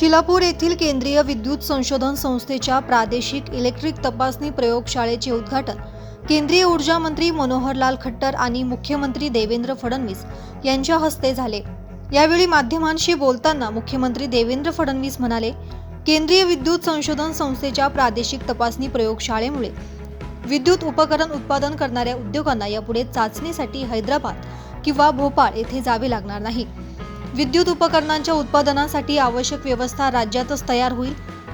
शिलापूर येथील केंद्रीय विद्युत संशोधन संस्थेच्या प्रादेशिक इलेक्ट्रिक तपासणी प्रयोगशाळेचे उद्घाटन केंद्रीय ऊर्जा मंत्री मनोहरलाल खट्टर आणि मुख्यमंत्री देवेंद्र फडणवीस यांच्या हस्ते झाले. यावेळी माध्यमांशी बोलताना मुख्यमंत्री देवेंद्र फडणवीस म्हणाले केंद्रीय विद्युत संशोधन संस्थेच्या प्रादेशिक तपासणी प्रयोगशाळेमुळे विद्युत उपकरण उत्पादन करणाऱ्या उद्योगांना यापुढे चाचणीसाठी हैदराबाद किंवा भोपाळ येथे जावे लागणार नाही. विद्युत उपकरणांच्या उत्पादनासाठी आवश्यक व्यवस्था राज्यातच तयार होईल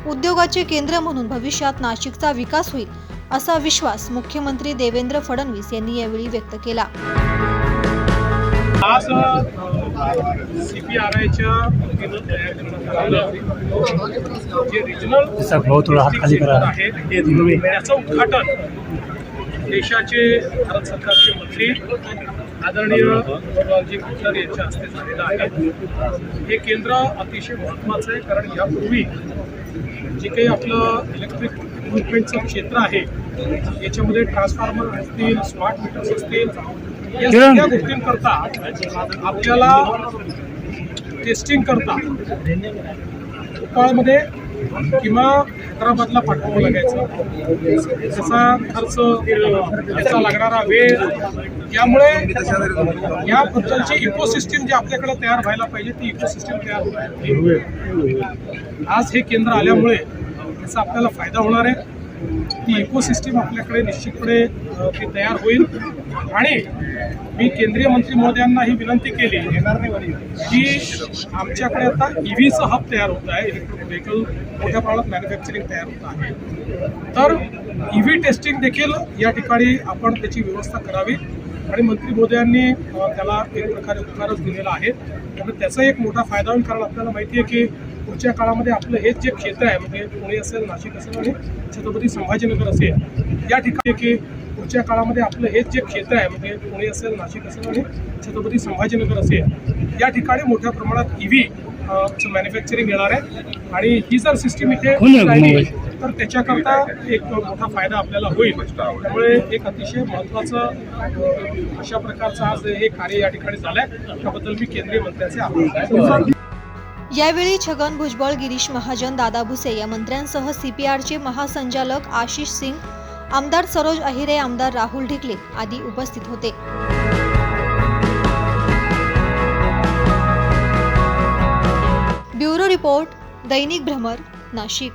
उद्योगाचे केंद्र म्हणून भविष्यात नाशिकचा विकास होईल असा विश्वास मुख्यमंत्री देवेंद्र फडणवीस यांनी यावेळी व्यक्त केला. आज सी पी आर आयच्या जे रिजनल त्याचं उद्घाटन देशाचे भारत सरकारचे मंत्री आदरणीय मनोहरलालजी खट्टर यांच्या हस्ते झालेलं आहे. हे केंद्र अतिशय महत्त्वाचं आहे कारण यापूर्वी जे काही आपलं इलेक्ट्रिक इक्विपमेंटचं क्षेत्र आहे याच्यामध्ये ट्रान्सफॉर्मर असतील स्मार्ट मीटर्स असतील या सगळ्या गोष्टींकरता आपल्याला टेस्टिंग करता भोपाळमध्ये किंवा हैदराबादला पाठवावं लागायचं त्याचा खर्च त्याचा लागणारा वेळ यामुळे याबद्दलची इकोसिस्टीम जी आपल्याकडे तयार व्हायला पाहिजे ती इकोसिस्टीम तयार आज हे केंद्र आल्यामुळे त्याचा आपल्याला फायदा होणार आहे. ती इकोसिस्टीम आपल्याकडे निश्चितपणे ती तयार होईल. आणि मी केंद्रीय मंत्री महोदयांना ही विनंती केली की आमच्याकडे आता e ईव्हीचं हब तयार होत आहे इलेक्ट्रिक व्हेकल मोठ्या प्रमाणात मॅन्युफॅक्चरिंग तयार होत आहे. तर ईव्ही टेस्टिंग देखील या ठिकाणी आपण त्याची व्यवस्था करावी. आणि मंत्री महोदयांनी अ, त्याला एक प्रकारे उपकारच दिलेला आहे. त्यामुळे त्याचा एक मोठा फायदा होईल कारण आपल्याला माहिती आहे की पुढच्या काळामध्ये आपलं हे जे क्षेत्र आहे म्हणजे पुणे असेल नाशिक असेल आणि छत्रपती संभाजीनगर असेल या ठिकाणी की पुढच्या काळामध्ये आपलं हे जे क्षेत्र आहे म्हणजे पुणे असेल नाशिक असेल आणि छत्रपती संभाजीनगर असेल या ठिकाणी मोठ्या प्रमाणात ईव्ही मॅन्युफॅक्चरिंग येणार आहे. आणि ही जर सिस्टीम इथे तर त्याच्याकरता एक मोठा फायदा आपल्याला होईल. त्यामुळे एक अतिशय महत्त्वाचं अशा प्रकारचं आज हे कार्य या ठिकाणी झालंय. त्याबद्दल मी केंद्रीय मंत्र्यांचे आभार यावेळी छगन भुजबळ गिरीश महाजन दादा भुसे या मंत्र्यांसह सीपीआरचे महासंचालक आशिष सिंग आमदार सरोज अहिरे आमदार राहुल ढिकले आदी उपस्थित होते. ब्युरो रिपोर्ट दैनिक भ्रमर नाशिक.